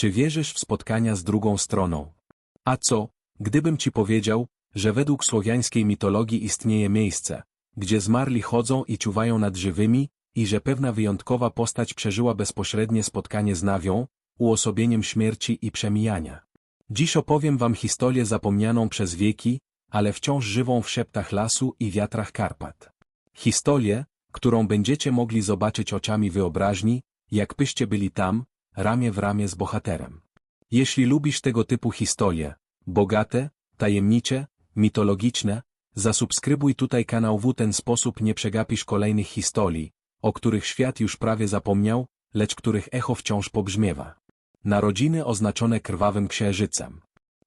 Czy wierzysz w spotkania z drugą stroną? A co, gdybym ci powiedział, że według słowiańskiej mitologii istnieje miejsce, gdzie zmarli chodzą i czuwają nad żywymi, i że pewna wyjątkowa postać przeżyła bezpośrednie spotkanie z Nawią, uosobieniem śmierci i przemijania. Dziś opowiem wam historię zapomnianą przez wieki, ale wciąż żywą w szeptach lasu i wiatrach Karpat. Historię, którą będziecie mogli zobaczyć oczami wyobraźni, jakbyście byli tam, ramię w ramię z bohaterem. Jeśli lubisz tego typu historie, bogate, tajemnicze, mitologiczne, zasubskrybuj tutaj kanał w ten sposób nie przegapisz kolejnych historii, o których świat już prawie zapomniał, lecz których echo wciąż pobrzmiewa. Narodziny oznaczone krwawym księżycem.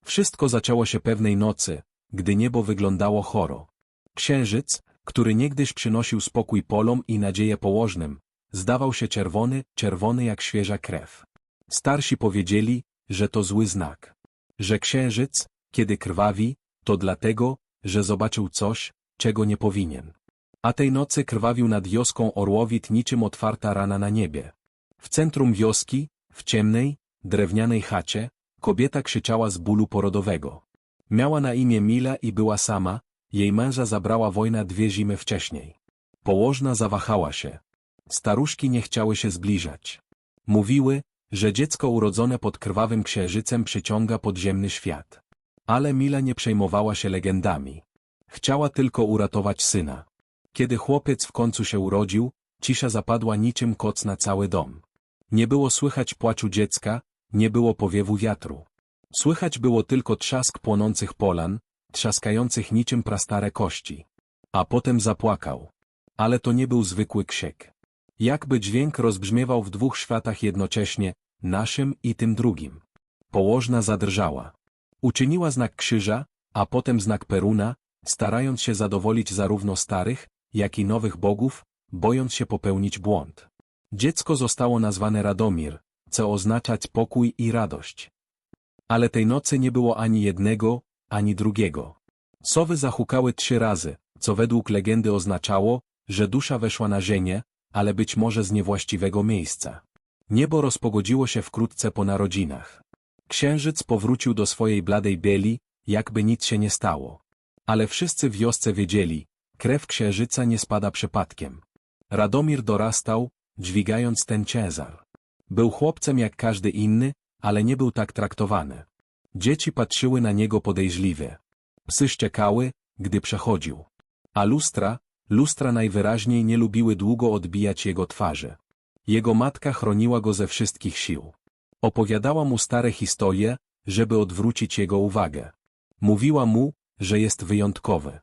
Wszystko zaczęło się pewnej nocy, gdy niebo wyglądało choro. Księżyc, który niegdyś przynosił spokój polom i nadzieję położnym, zdawał się czerwony, czerwony jak świeża krew. Starsi powiedzieli, że to zły znak. Że księżyc, kiedy krwawi, to dlatego, że zobaczył coś, czego nie powinien. A tej nocy krwawił nad wioską Orłowit niczym otwarta rana na niebie. W centrum wioski, w ciemnej, drewnianej chacie, kobieta krzyczała z bólu porodowego. Miała na imię Mila i była sama, jej męża zabrała wojna dwie zimy wcześniej. Położna zawahała się. Staruszki nie chciały się zbliżać. Mówiły, że dziecko urodzone pod krwawym księżycem przyciąga podziemny świat. Ale Mila nie przejmowała się legendami. Chciała tylko uratować syna. Kiedy chłopiec w końcu się urodził, cisza zapadła niczym koc na cały dom. Nie było słychać płaczu dziecka, nie było powiewu wiatru. Słychać było tylko trzask płonących polan, trzaskających niczym prastare kości. A potem zapłakał. Ale to nie był zwykły ksiek. Jakby dźwięk rozbrzmiewał w dwóch światach jednocześnie, naszym i tym drugim. Położna zadrżała. Uczyniła znak krzyża, a potem znak peruna, starając się zadowolić zarówno starych, jak i nowych bogów, bojąc się popełnić błąd. Dziecko zostało nazwane Radomir, co oznaczać pokój i radość. Ale tej nocy nie było ani jednego, ani drugiego. Sowy zahukały trzy razy, co według legendy oznaczało, że dusza weszła na ziemię, ale być może z niewłaściwego miejsca. Niebo rozpogodziło się wkrótce po narodzinach. Księżyc powrócił do swojej bladej bieli, jakby nic się nie stało. Ale wszyscy w wiosce wiedzieli, krew księżyca nie spada przypadkiem. Radomir dorastał, dźwigając ten ciężar. Był chłopcem jak każdy inny, ale nie był tak traktowany. Dzieci patrzyły na niego podejrzliwie. Psy szczekały, gdy przechodził. A lustra, lustra najwyraźniej nie lubiły długo odbijać jego twarzy. Jego matka chroniła go ze wszystkich sił. Opowiadała mu stare historie, żeby odwrócić jego uwagę. Mówiła mu, że jest wyjątkowy.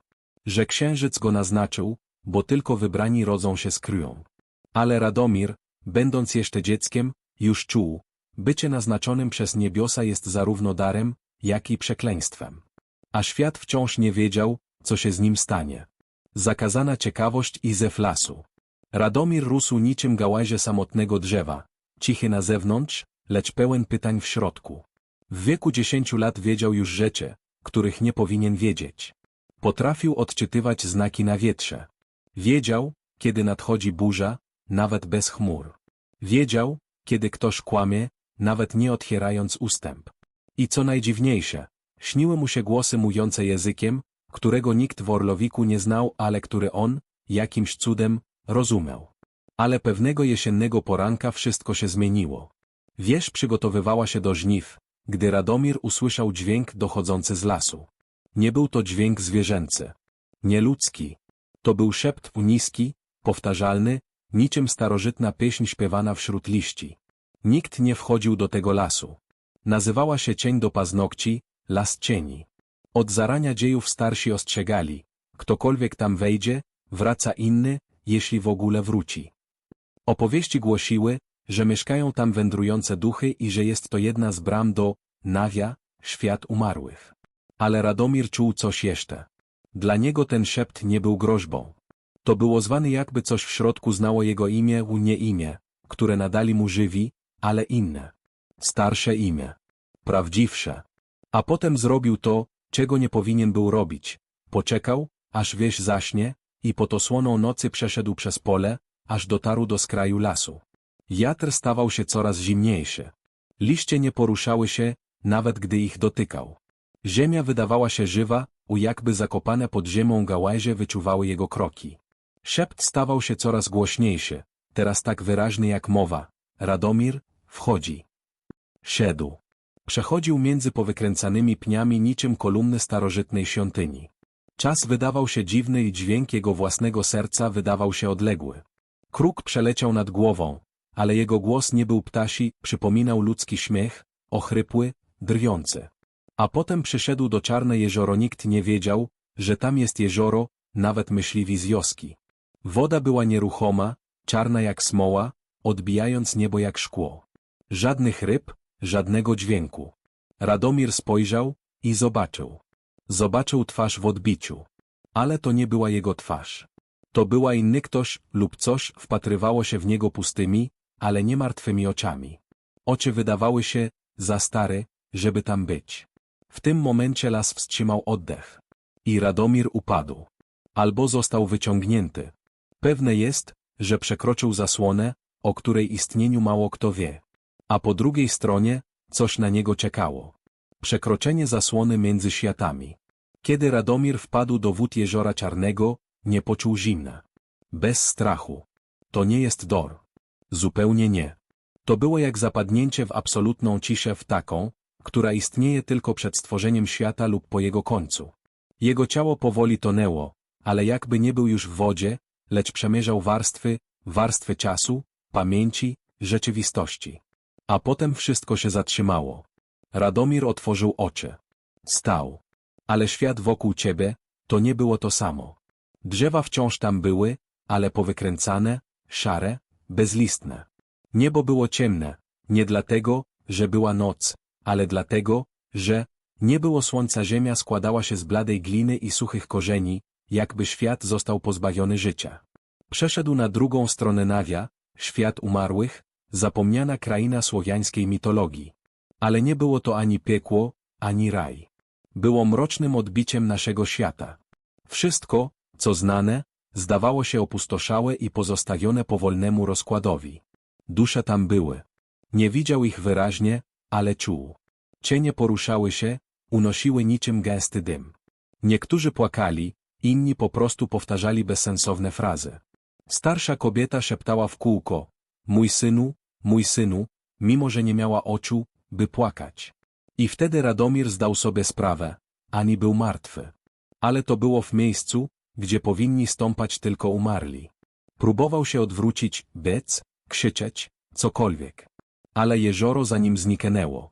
Że księżyc go naznaczył, bo tylko wybrani rodzą się z kryją. Ale Radomir, będąc jeszcze dzieckiem, już czuł, bycie naznaczonym przez niebiosa jest zarówno darem, jak i przekleństwem. A świat wciąż nie wiedział, co się z nim stanie. Zakazana ciekawość i zew lasu. Radomir rósł niczym gałęzie samotnego drzewa, cichy na zewnątrz, lecz pełen pytań w środku. W wieku dziesięciu lat wiedział już rzeczy, których nie powinien wiedzieć. Potrafił odczytywać znaki na wietrze. Wiedział, kiedy nadchodzi burza, nawet bez chmur. Wiedział, kiedy ktoś kłamie, nawet nie otwierając ustęp. I co najdziwniejsze, śniły mu się głosy mówiące językiem, którego nikt w Orlowiku nie znał, ale który on, jakimś cudem, rozumiał. Ale pewnego jesiennego poranka wszystko się zmieniło. Wieś przygotowywała się do żniw, gdy Radomir usłyszał dźwięk dochodzący z lasu. Nie był to dźwięk zwierzęcy. Nie ludzki. To był szept niski, powtarzalny, niczym starożytna pieśń śpiewana wśród liści. Nikt nie wchodził do tego lasu. Nazywała się cień do paznokci, las cieni. Od zarania dziejów starsi ostrzegali, ktokolwiek tam wejdzie, wraca inny, jeśli w ogóle wróci. Opowieści głosiły, że mieszkają tam wędrujące duchy i że jest to jedna z bram do Nawia, świat umarłych. Ale Radomir czuł coś jeszcze. Dla niego ten szept nie był groźbą. To było zwany jakby coś w środku znało jego imię u nie imię, które nadali mu żywi, ale inne. Starsze imię. Prawdziwsze. A potem zrobił to, czego nie powinien był robić. Poczekał, aż wieś zaśnie, i pod osłoną nocy przeszedł przez pole, aż dotarł do skraju lasu. Jatr stawał się coraz zimniejszy. Liście nie poruszały się, nawet gdy ich dotykał. Ziemia wydawała się żywa, u jakby zakopane pod ziemią gałęzie wyczuwały jego kroki. Szept stawał się coraz głośniejszy, teraz tak wyraźny jak mowa. Radomir, wchodzi. Siedł. Przechodził między powykręcanymi pniami niczym kolumny starożytnej świątyni. Czas wydawał się dziwny i dźwięk jego własnego serca wydawał się odległy. Kruk przeleciał nad głową, ale jego głos nie był ptasi, przypominał ludzki śmiech, ochrypły, drwiący. A potem przyszedł do czarne jezioro nikt nie wiedział, że tam jest jezioro, nawet myśliwi z wioski. Woda była nieruchoma, czarna jak smoła, odbijając niebo jak szkło. Żadnych ryb, żadnego dźwięku. Radomir spojrzał i zobaczył. Zobaczył twarz w odbiciu. Ale to nie była jego twarz. To była inny ktoś lub coś wpatrywało się w niego pustymi, ale nie martwymi oczami. Oczy wydawały się za stare, żeby tam być. W tym momencie las wstrzymał oddech. I Radomir upadł. Albo został wyciągnięty. Pewne jest, że przekroczył zasłonę, o której istnieniu mało kto wie. A po drugiej stronie, coś na niego czekało. Przekroczenie zasłony między światami. Kiedy Radomir wpadł do wód Jeziora Czarnego, nie poczuł zimna. Bez strachu. To nie jest dor. Zupełnie nie. To było jak zapadnięcie w absolutną ciszę w taką, która istnieje tylko przed stworzeniem świata lub po jego końcu. Jego ciało powoli tonęło, ale jakby nie był już w wodzie, lecz przemierzał warstwy, warstwy czasu, pamięci, rzeczywistości. A potem wszystko się zatrzymało. Radomir otworzył oczy. Stał. Ale świat wokół ciebie, to nie było to samo. Drzewa wciąż tam były, ale powykręcane, szare, bezlistne. Niebo było ciemne, nie dlatego, że była noc, ale dlatego, że nie było słońca ziemia składała się z bladej gliny i suchych korzeni, jakby świat został pozbawiony życia. Przeszedł na drugą stronę Nawia, świat umarłych, zapomniana kraina słowiańskiej mitologii. Ale nie było to ani piekło, ani raj. Było mrocznym odbiciem naszego świata. Wszystko, co znane, zdawało się opustoszałe i pozostawione powolnemu rozkładowi. Dusze tam były. Nie widział ich wyraźnie, ale czuł. Cienie poruszały się, unosiły niczym gęsty dym. Niektórzy płakali, inni po prostu powtarzali bezsensowne frazy. Starsza kobieta szeptała w kółko, mój synu, mój synu, mimo że nie miała oczu, by płakać. I wtedy Radomir zdał sobie sprawę, ani był martwy. Ale to było w miejscu, gdzie powinni stąpać tylko umarli. Próbował się odwrócić, biec, krzyczeć, cokolwiek. Ale jezioro za nim zniknęło.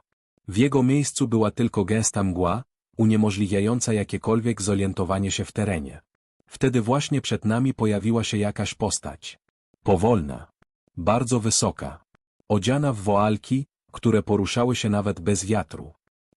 W jego miejscu była tylko gęsta mgła, uniemożliwiająca jakiekolwiek zorientowanie się w terenie. Wtedy właśnie przed nami pojawiła się jakaś postać. Powolna. Bardzo wysoka. Odziana w woalki, które poruszały się nawet bez wiatru.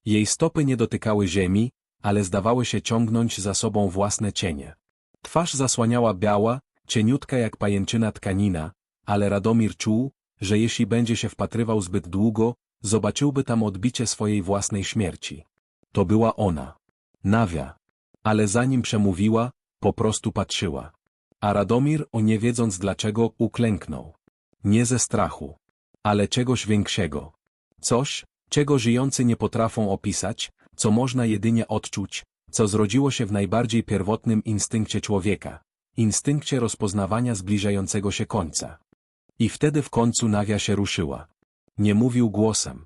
Jej stopy nie dotykały ziemi, ale zdawały się ciągnąć za sobą własne cienie. Twarz zasłaniała biała, cieniutka jak pajęczyna tkanina, ale Radomir czuł, że jeśli będzie się wpatrywał zbyt długo, zobaczyłby tam odbicie swojej własnej śmierci. To była ona. Nawia. Ale zanim przemówiła, po prostu patrzyła. A Radomir, o nie wiedząc dlaczego, uklęknął. Nie ze strachu, ale czegoś większego. Coś, czego żyjący nie potrafią opisać, co można jedynie odczuć, co zrodziło się w najbardziej pierwotnym instynkcie człowieka, instynkcie rozpoznawania zbliżającego się końca. I wtedy w końcu Nawia się ruszyła. Nie mówił głosem.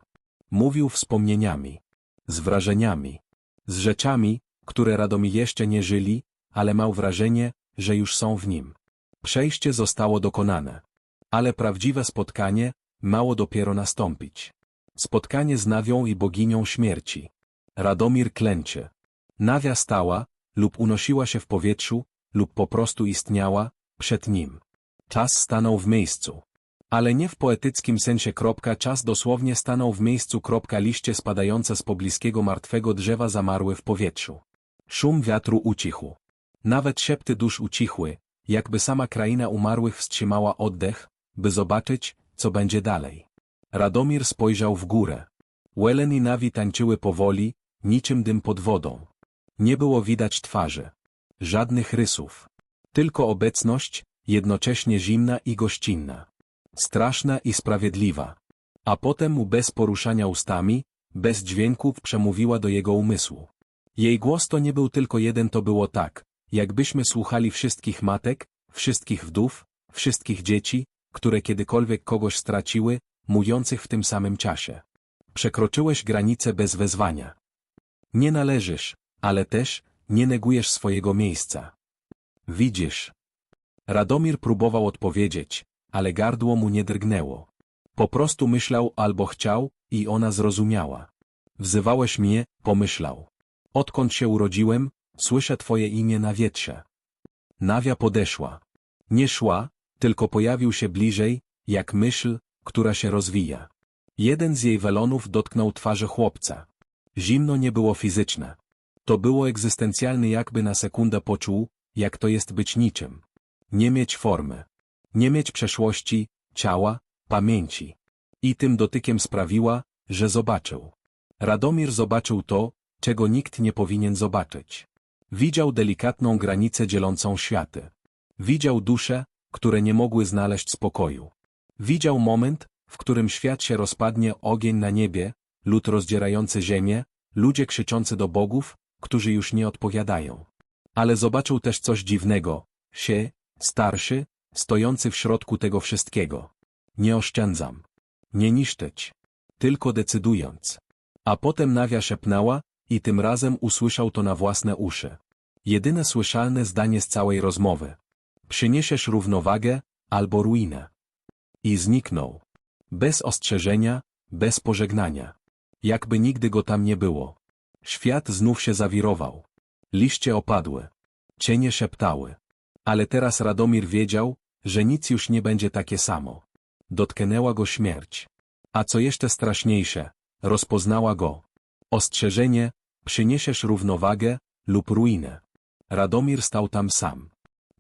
Mówił wspomnieniami. Z wrażeniami. Z rzeczami, które Radomi jeszcze nie żyli, ale miał wrażenie, że już są w nim. Przejście zostało dokonane. Ale prawdziwe spotkanie mało dopiero nastąpić. Spotkanie z Nawią i boginią śmierci. Radomir klęcie. Nawia stała, lub unosiła się w powietrzu, lub po prostu istniała, przed nim. Czas stanął w miejscu. Ale nie w poetyckim sensie kropka czas dosłownie stanął w miejscu kropka liście spadające z pobliskiego martwego drzewa zamarły w powietrzu. Szum wiatru ucichł. Nawet szepty dusz ucichły, jakby sama kraina umarłych wstrzymała oddech, by zobaczyć, co będzie dalej. Radomir spojrzał w górę. Welen i Nawi tańczyły powoli, niczym dym pod wodą. Nie było widać twarzy. Żadnych rysów. Tylko obecność, jednocześnie zimna i gościnna. Straszna i sprawiedliwa. A potem mu bez poruszania ustami, bez dźwięków przemówiła do jego umysłu. Jej głos to nie był tylko jeden, to było tak, jakbyśmy słuchali wszystkich matek, wszystkich wdów, wszystkich dzieci, które kiedykolwiek kogoś straciły, mówiących w tym samym czasie. Przekroczyłeś granicę bez wezwania. Nie należysz, ale też nie negujesz swojego miejsca. Widzisz. Radomir próbował odpowiedzieć, ale gardło mu nie drgnęło. Po prostu myślał albo chciał, i ona zrozumiała. Wzywałeś mnie, pomyślał. Odkąd się urodziłem, słyszę twoje imię na wietrze. Nawia podeszła. Nie szła, tylko pojawił się bliżej, jak myśl, która się rozwija. Jeden z jej welonów dotknął twarzy chłopca. Zimno nie było fizyczne. To było egzystencjalne jakby na sekundę poczuł, jak to jest być niczym. Nie mieć formy. Nie mieć przeszłości, ciała, pamięci. I tym dotykiem sprawiła, że zobaczył. Radomir zobaczył to, czego nikt nie powinien zobaczyć. Widział delikatną granicę dzielącą światy. Widział dusze, które nie mogły znaleźć spokoju. Widział moment, w którym świat się rozpadnie ogień na niebie, lód rozdzierający ziemię, ludzie krzyczący do bogów, którzy już nie odpowiadają. Ale zobaczył też coś dziwnego, się, starszy, stojący w środku tego wszystkiego. Nie oszczędzam. Nie niszczyć. Tylko decydując. A potem Nawia szepnęła, i tym razem usłyszał to na własne uszy. Jedyne słyszalne zdanie z całej rozmowy. Przyniesiesz równowagę, albo ruinę. I zniknął. Bez ostrzeżenia, bez pożegnania. Jakby nigdy go tam nie było. Świat znów się zawirował. Liście opadły. Cienie szeptały. Ale teraz Radomir wiedział, że nic już nie będzie takie samo. Dotknęła go śmierć. A co jeszcze straszniejsze, rozpoznała go. Ostrzeżenie, przyniesiesz równowagę lub ruinę. Radomir stał tam sam.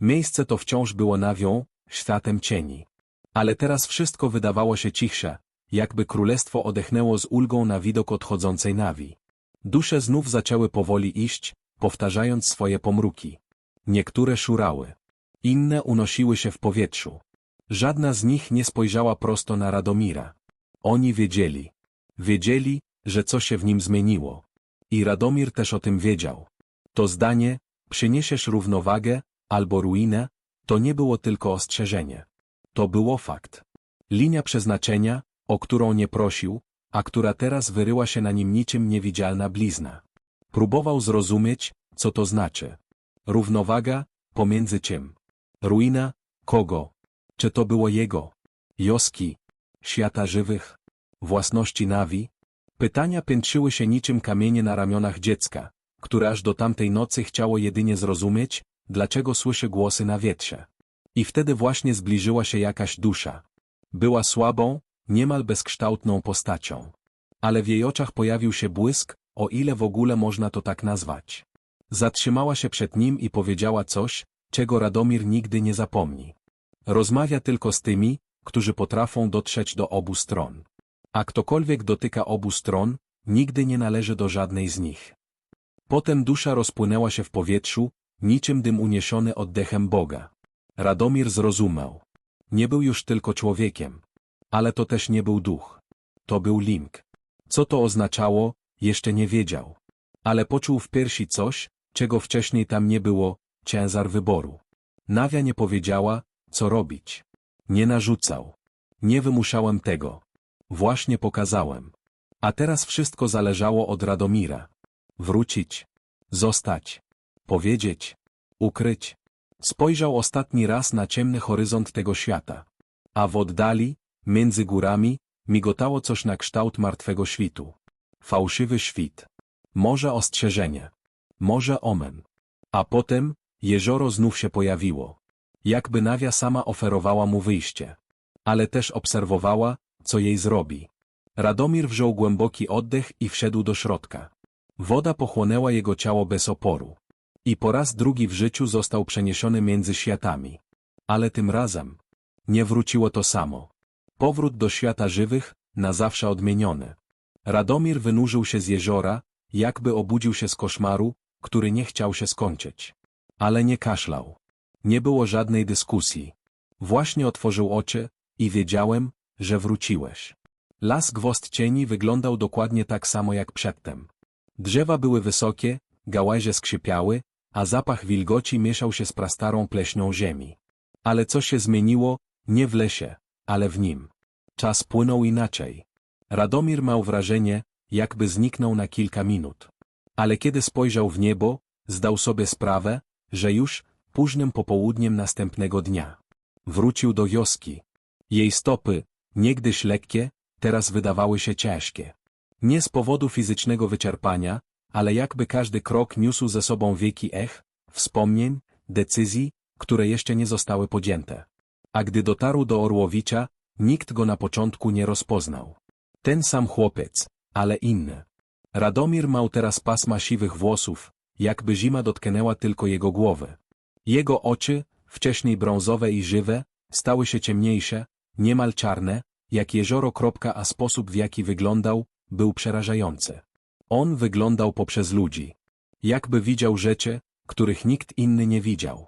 Miejsce to wciąż było nawią, światem cieni. Ale teraz wszystko wydawało się cichsze, jakby królestwo odechnęło z ulgą na widok odchodzącej nawi. Dusze znów zaczęły powoli iść, powtarzając swoje pomruki. Niektóre szurały. Inne unosiły się w powietrzu. Żadna z nich nie spojrzała prosto na Radomira. Oni wiedzieli. Wiedzieli, że co się w nim zmieniło. I Radomir też o tym wiedział. To zdanie, przyniesiesz równowagę, albo ruinę, to nie było tylko ostrzeżenie. To było fakt. Linia przeznaczenia, o którą nie prosił, a która teraz wyryła się na nim niczym niewidzialna blizna. Próbował zrozumieć, co to znaczy. Równowaga, pomiędzy czym? Ruina, kogo? Czy to było jego? Joski, świata żywych, własności Nawi? Pytania piętrzyły się niczym kamienie na ramionach dziecka, które aż do tamtej nocy chciało jedynie zrozumieć, dlaczego słyszy głosy na wietrze. I wtedy właśnie zbliżyła się jakaś dusza. Była słabą, niemal bezkształtną postacią. Ale w jej oczach pojawił się błysk, o ile w ogóle można to tak nazwać. Zatrzymała się przed nim i powiedziała coś, czego Radomir nigdy nie zapomni. Rozmawia tylko z tymi, którzy potrafią dotrzeć do obu stron. A ktokolwiek dotyka obu stron, nigdy nie należy do żadnej z nich. Potem dusza rozpłynęła się w powietrzu, niczym dym uniesiony oddechem Boga. Radomir zrozumiał. Nie był już tylko człowiekiem. Ale to też nie był duch. To był Link. Co to oznaczało, jeszcze nie wiedział. Ale poczuł w piersi coś, czego wcześniej tam nie było, ciężar wyboru. Nawia nie powiedziała, co robić. Nie narzucał. Nie wymuszałem tego. Właśnie pokazałem. A teraz wszystko zależało od Radomira. Wrócić. Zostać. Powiedzieć. Ukryć. Spojrzał ostatni raz na ciemny horyzont tego świata. A w oddali, między górami, migotało coś na kształt martwego świtu. Fałszywy świt. Może ostrzeżenie. Może omen. A potem, jezioro znów się pojawiło. Jakby Nawia sama oferowała mu wyjście. Ale też obserwowała, co jej zrobi. Radomir wziął głęboki oddech i wszedł do środka. Woda pochłonęła jego ciało bez oporu. I po raz drugi w życiu został przeniesiony między światami. Ale tym razem nie wróciło to samo. Powrót do świata żywych, na zawsze odmieniony. Radomir wynurzył się z jeziora, jakby obudził się z koszmaru, który nie chciał się skończyć. Ale nie kaszlał. Nie było żadnej dyskusji. Właśnie otworzył oczy i wiedziałem, że wróciłeś. Las Gwoźdź Cieni wyglądał dokładnie tak samo jak przedtem. Drzewa były wysokie, gałęzie skrzypiały, a zapach wilgoci mieszał się z prastarą pleśnią ziemi. Ale co się zmieniło, nie w lesie, ale w nim. Czas płynął inaczej. Radomir miał wrażenie, jakby zniknął na kilka minut. Ale kiedy spojrzał w niebo, zdał sobie sprawę, że już późnym popołudniem następnego dnia. Wrócił do wioski. Jej stopy, niegdyś lekkie, teraz wydawały się ciężkie. Nie z powodu fizycznego wyczerpania, ale jakby każdy krok niósł ze sobą wieki ech, wspomnień, decyzji, które jeszcze nie zostały podjęte. A gdy dotarł do Orłowicza, nikt go na początku nie rozpoznał. Ten sam chłopiec, ale inny. Radomir miał teraz pasma siwych włosów, jakby zima dotknęła tylko jego głowy. Jego oczy, wcześniej brązowe i żywe, stały się ciemniejsze, niemal czarne, jak jezioro a sposób w jaki wyglądał, był przerażający. On wyglądał poprzez ludzi. Jakby widział rzeczy, których nikt inny nie widział.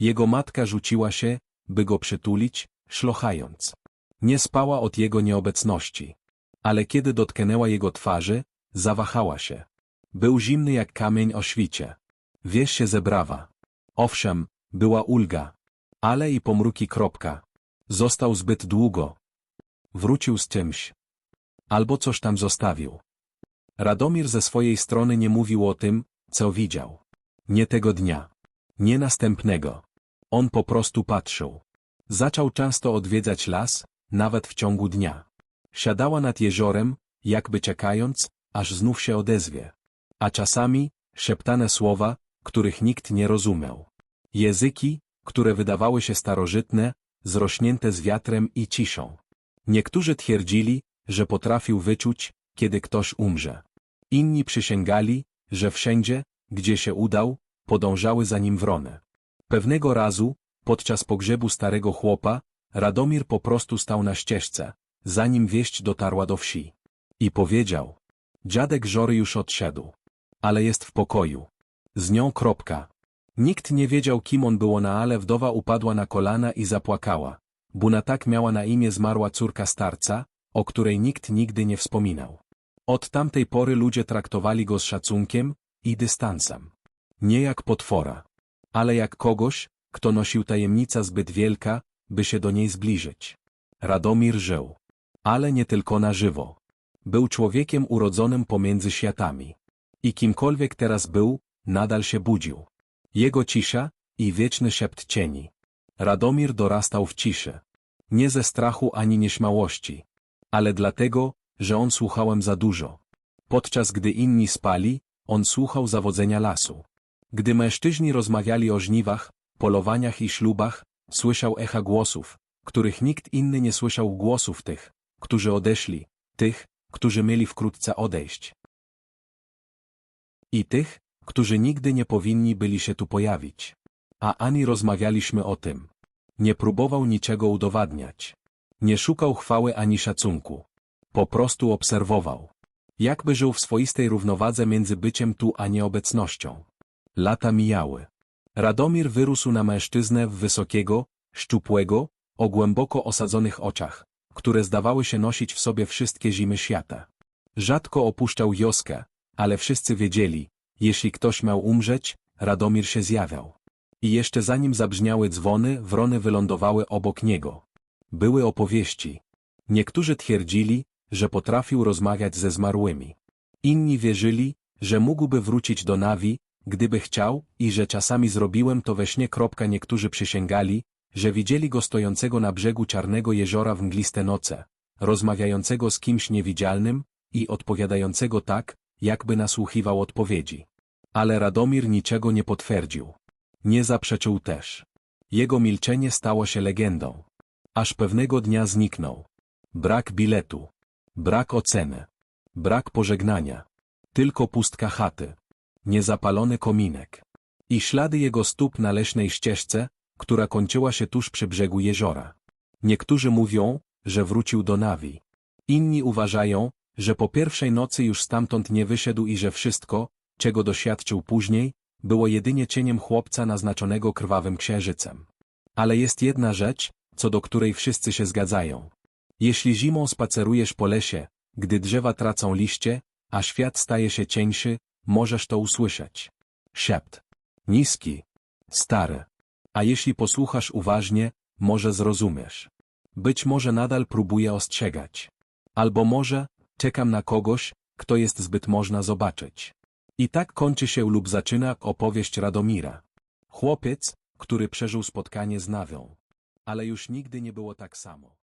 Jego matka rzuciła się, by go przytulić, szlochając. Nie spała od jego nieobecności. Ale kiedy dotknęła jego twarzy, zawahała się. Był zimny jak kamień o świcie. Wieś się zebrała. Owszem, była ulga. Ale i pomruki kropka. Został zbyt długo. Wrócił z czymś. Albo coś tam zostawił. Radomir ze swojej strony nie mówił o tym, co widział. Nie tego dnia. Nie następnego. On po prostu patrzył. Zaczął często odwiedzać las, nawet w ciągu dnia. Siadała nad jeziorem, jakby czekając, aż znów się odezwie. A czasami, szeptane słowa, których nikt nie rozumiał. Języki, które wydawały się starożytne, zrośnięte z wiatrem i ciszą. Niektórzy twierdzili, że potrafił wyczuć, kiedy ktoś umrze. Inni przysięgali, że wszędzie, gdzie się udał, podążały za nim wrony. Pewnego razu, podczas pogrzebu starego chłopa, Radomir po prostu stał na ścieżce, zanim wieść dotarła do wsi. I powiedział, dziadek Żory już odszedł. Ale jest w pokoju. Z nią kropka. Nikt nie wiedział kim on było na ale wdowa upadła na kolana i zapłakała. Buna tak miała na imię zmarła córka starca, o której nikt nigdy nie wspominał. Od tamtej pory ludzie traktowali go z szacunkiem i dystansem. Nie jak potwora, ale jak kogoś, kto nosił tajemnica zbyt wielka, by się do niej zbliżyć. Radomir żył. Ale nie tylko na żywo. Był człowiekiem urodzonym pomiędzy światami. I kimkolwiek teraz był, nadal się budził. Jego cisza i wieczny szept cieni. Radomir dorastał w ciszy. Nie ze strachu ani nieśmiałości. Ale dlatego, że on słuchałem za dużo. Podczas gdy inni spali, on słuchał zawodzenia lasu. Gdy mężczyźni rozmawiali o żniwach, polowaniach i ślubach, słyszał echa głosów, których nikt inny nie słyszał głosów tych, którzy odeszli, tych, którzy mieli wkrótce odejść. I tych, którzy nigdy nie powinni byli się tu pojawić. A ani rozmawialiśmy o tym. Nie próbował niczego udowadniać. Nie szukał chwały ani szacunku. Po prostu obserwował. Jakby żył w swoistej równowadze między byciem tu a nieobecnością. Lata mijały. Radomir wyrósł na mężczyznę w wysokiego, szczupłego, o głęboko osadzonych oczach, które zdawały się nosić w sobie wszystkie zimy świata. Rzadko opuszczał wioskę, ale wszyscy wiedzieli, jeśli ktoś miał umrzeć, Radomir się zjawiał. I jeszcze zanim zabrzmiały dzwony, wrony wylądowały obok niego. Były opowieści. Niektórzy twierdzili, że potrafił rozmawiać ze zmarłymi. Inni wierzyli, że mógłby wrócić do Nawi, gdyby chciał, i że czasami zrobiłem to we śnie. Niektórzy przysięgali, że widzieli go stojącego na brzegu czarnego jeziora w mgliste noce, rozmawiającego z kimś niewidzialnym i odpowiadającego tak, jakby nasłuchiwał odpowiedzi. Ale Radomir niczego nie potwierdził. Nie zaprzeczył też. Jego milczenie stało się legendą. Aż pewnego dnia zniknął. Brak biletu. Brak oceny. Brak pożegnania. Tylko pustka chaty. Niezapalony kominek. I ślady jego stóp na leśnej ścieżce, która kończyła się tuż przy brzegu jeziora. Niektórzy mówią, że wrócił do Nawi. Inni uważają, że po pierwszej nocy już stamtąd nie wyszedł i że wszystko, czego doświadczył później, było jedynie cieniem chłopca naznaczonego krwawym księżycem. Ale jest jedna rzecz, co do której wszyscy się zgadzają. Jeśli zimą spacerujesz po lesie, gdy drzewa tracą liście, a świat staje się cieńszy, możesz to usłyszeć. Szept. Niski. Stary. A jeśli posłuchasz uważnie, może zrozumiesz. Być może nadal próbuję ostrzegać. Albo może, czekam na kogoś, kto jest zbyt można zobaczyć. I tak kończy się lub zaczyna opowieść Radomira. Chłopiec, który przeżył spotkanie z Nawią. Ale już nigdy nie było tak samo.